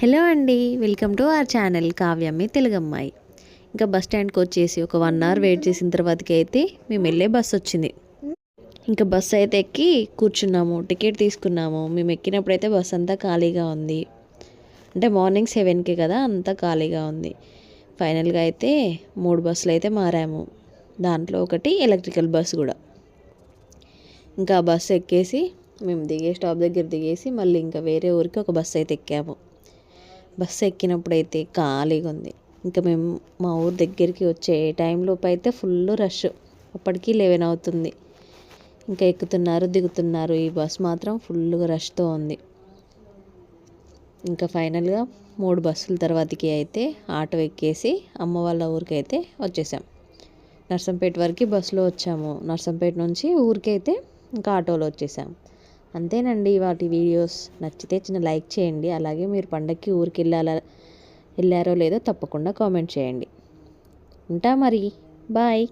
Hello అండి welcome to our channel కావ్యమ్మి తెలుగమ్మాయి. ఇంకా బస్ స్టాండ్కి వచ్చేసి ఒక వన్ అవర్ వెయిట్ చేసిన తర్వాతకి అయితే మేము వెళ్ళే బస్ వచ్చింది. ఇంకా బస్ అయితే ఎక్కి కూర్చున్నాము టికెట్ తీసుకున్నాము. మేము ఎక్కినప్పుడు అయితే బస్ అంతా ఖాళీగా ఉంది. అంటే మార్నింగ్ సెవెన్కి కదా అంతా ఖాళీగా ఉంది. ఫైనల్గా అయితే మూడు బస్సులు అయితే మారాము. దాంట్లో ఒకటి ఎలక్ట్రికల్ బస్ కూడా. ఇంకా బస్సు ఎక్కేసి మేము దిగే స్టాప్ దగ్గర దిగేసి మళ్ళీ ఇంకా వేరే ఊరికి ఒక బస్సు అయితే ఎక్కాము. బస్సు ఎక్కినప్పుడు అయితే ఖాళీగా ఉంది ఇంకా మేము మా ఊరు దగ్గరికి వచ్చే టైంలోపు అయితే ఫుల్ రష్. అప్పటికి లెవెన్ అవుతుంది. ఇంకా ఎక్కుతున్నారు దిగుతున్నారు. ఈ బస్ మాత్రం ఫుల్గా రష్తో ఉంది. ఇంకా ఫైనల్గా మూడు బస్సుల తర్వాతకి అయితే ఆటో ఎక్కేసి అమ్మ వాళ్ళ ఊరికి అయితే వచ్చేసాం. నర్సంపేట వరకు బస్సులో వచ్చాము. నర్సంపేట నుంచి ఊరికైతే ఇంకా ఆటోలో వచ్చేసాం. అంతేనండి వాటి వీడియోస్. నచ్చితే చిన్న లైక్ చేయండి. అలాగే మీరు పండగకి ఊరికి వెళ్ళాలా వెళ్ళారో లేదో తప్పకుండా కామెంట్ చేయండి. ఉంటా మరి. బాయ్.